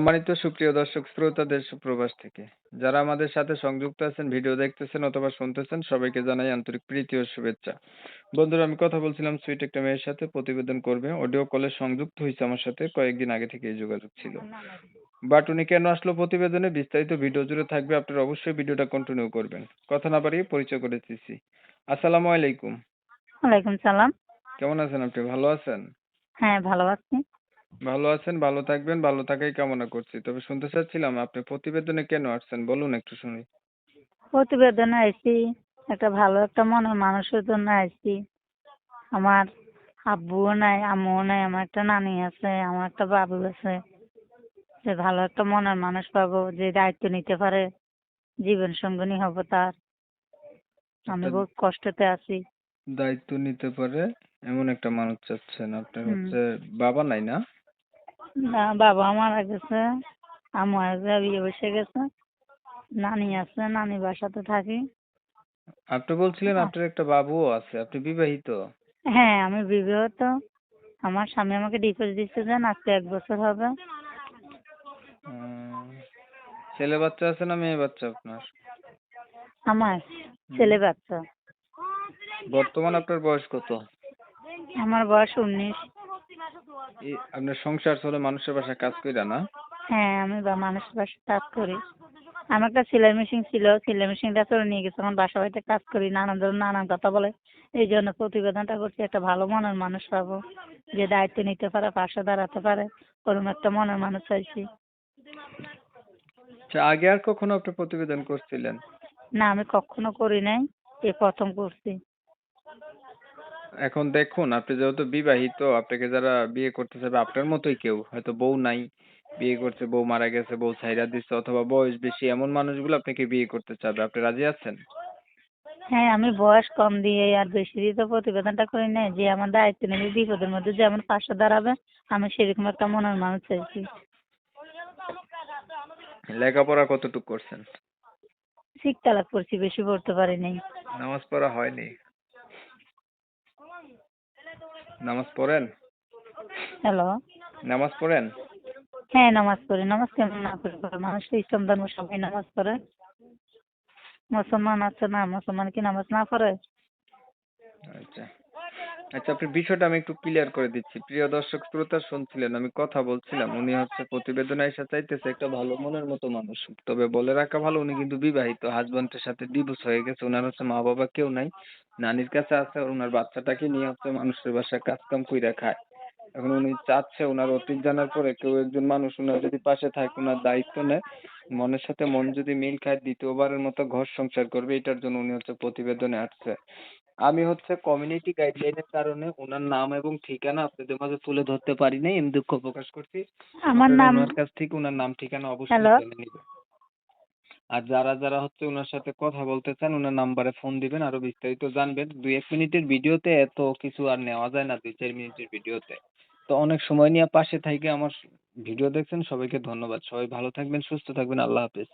সম্মানিত সুপ্রিয় দর্শক শ্রোতা দেশ প্রবাস থেকে। যারা আমাদের সাথে সংযুক্ত আছেন ভিডিও দেখতেছেন অথবা শুনতেছেন সবাইকে জানাই আন্তরিক প্রীতি ও শুভেচ্ছা। বন্ধুরা আমি কথা বলছিলাম সুইট একটা মেয়ের সাথে প্রতিবেদন করবে। অডিও কলে সংযুক্ত হয়েছে আমার সাথে কয়েকদিন আগে থেকে এই যোগাযোগ ছিল। বাট উনি কেন আসলো প্রতিবেদনে? বিস্তারিত ভিডিও জুড়ে থাকবে আপনারা অবশ্যই ভিডিওটা কন্টিনিউ করবেন। কথা না বাড়িয়ে পরিচয় করে দিচ্ছি। আসসালামু আলাইকুম। ওয়ালাইকুম সালাম। কেমন আছেন আপনি? ভালো আছেন? হ্যাঁ ভালো আছি। ভালো আছেন ভালো থাকবেন ভালো থাকাই কামনা করছি। তবে শুনতে চাচ্ছিলাম আপনি প্রতিবেদনে কেন আসছেন? বলুন একটু শুনি। প্রতিবেদনে আইছি একটা ভালো একটা মনের মানুষের জন্য আইছি। আমার আব্বুও নাই আম্মুও নাই আমার একটা নানি আছে আমার একটা বাবু আছে। যে ভালো একটা মনের মানুষ পাবো যে দায়িত্ব নিতে পারে জীবন সঙ্গিনী হব তার। আমি। বহুত কষ্টতে আছি। দায়িত্ব নিতে পারে এমন একটা মানুষ চাচ্ছেন। আপনার হচ্ছে বাবা নাই না? না বাবা মারা গেছে আম্মু আগে বিয়ে বসে গেছে নানি আছে নানি বাসাতে থাকি। আপনি বলছিলেন। আপনার একটা বাবুও আছে আপনি বিবাহিত? হ্যাঁ আমি বিবাহিত। আমার স্বামী আমাকে ডিভোর্স দিচ্ছে দেন আজকে এক বছর হবে। ছেলে বাচ্চা আছে না মেয়ে বাচ্চা আপনার? আমার ছেলে বাচ্চা। বর্তমান আপনার বয়স কত? আমার বয়স উনিশ। আপনার সংসার চলে মানুষের বাসায় কাজ কইরা না? হ্যাঁ আমি বা মানুষের বাসায় কাজ করি। আমার একটা সেলাই মেশিন ছিল সেলাই মেশিনটা চলে নিয়ে গেছে। আমার বাসা বাড়িতে কাজ করি নানান ধরনের নানান কথা বলে। এই জন্য প্রতিবেদনটা করছি একটা ভালো মনের মানুষ পাবো। যে দায়িত্ব নিতে পারে পাশে দাঁড়াতে পারে ওরকম একটা মনের মানুষ চাইছি। আচ্ছা আগে আর কখনো আপনি প্রতিবেদন করছিলেন? না আমি কখনো করি নাই। এই প্রথম করছি। এখন দেখুন আপনি যেহেতু বিবাহিত আপনাকে যারা বিয়ে করতে চাবে আপনার মতোই কেউ হয়তো বউ নাই বিয়ে করছে বউ মারা গেছে বউ ছাইরা দিচ্ছে অথবা বয়স বেশি এমন মানুষগুলো আপনাকে বিয়ে করতে চাবে। আপনি রাজি আছেন? হ্যাঁ আমি বয়স কম দিয়ে আর বেশি দিয়ে তো প্রতিবেদনটা করি নাই যে আমার দায়িত্ব নেবে বিপদের মধ্যে যে আমার পাশে দাঁড়াবে আমি সেরকম একটা মনের মানুষ চাইছি। লেখাপড়া কতটুকু করছেন? শিক্ষালাভ করছি বেশি পড়তে পারি নাই। নামাজ পড়া হয়নি? নামাজ পড়েন? হ্যালো। নামাজ পড়েন? হ্যাঁ নামাজ পড়ি। নামাজ কেমন না করে পড়ে মানুষ তো ইসলাম ধর্ম সবাই নামাজ পড়ে। মুসলমান আছে না? মুসলমান কি নামাজ না পড়ে? আচ্ছা। আচ্ছা আপনার বিষয়টা আমি একটু ক্লিয়ার করে দিচ্ছি। প্রিয় দর্শক, শ্রোতা শুনছিলেন, আমি কথা বলছিলাম। উনি হচ্ছে প্রতিবেদনে এসে চাইতেছে একটা ভালো মনের মতো মানুষ। তবে বলে রাখা ভালো, উনি কিন্তু বিবাহিত। হাজবেন্ডের সাথে ডিভোর্স হয়ে গেছে ওনার হচ্ছে মা বাবা কেউ নাই। নানির কাছে আছে ওনার বাচ্চাটাকে নিয়ে হচ্ছে মানুষের বাসায় কাজ কাম কইরা খায়। এখন উনি চাচ্ছে ওনার অতীত জানার পরে কেউ একজন মানুষ ওনার যদি পাশে থাকে ওনার দায়িত্ব নেয়। মনের সাথে মন যদি মিল খায় দ্বিতীয়বারের মতো ঘর সংসার করবে এটার জন্য উনি হচ্ছে প্রতিবেদনে আসছে। আমি হচ্ছে কমিউনিটি গাইডলাইনের কারণে ওনার নাম এবং ঠিকানা আপনাদের মাঝে তুলে ধরতে পারি নাই আমি দুঃখ প্রকাশ করছি। আমার নাম ওনার কাছ থেকে ওনার নাম ঠিকানা অবশ্যই জেনে নেবেন। আর যারা যারা হচ্ছে ওনার সাথে কথা বলতে চান ওনার নাম্বারে ফোন দিবেন আরও বিস্তারিত জানবেন। দুই এক মিনিটের ভিডিওতে এত কিছু আর নেওয়া যায় না দুই চার মিনিটের ভিডিওতে। তো অনেক সময় নিয়ে পাশে থেকে আমার ভিডিও দেখছেন সবাইকে ধন্যবাদ। সবাই ভালো থাকবেন সুস্থ থাকবেন আল্লাহ হাফেজ।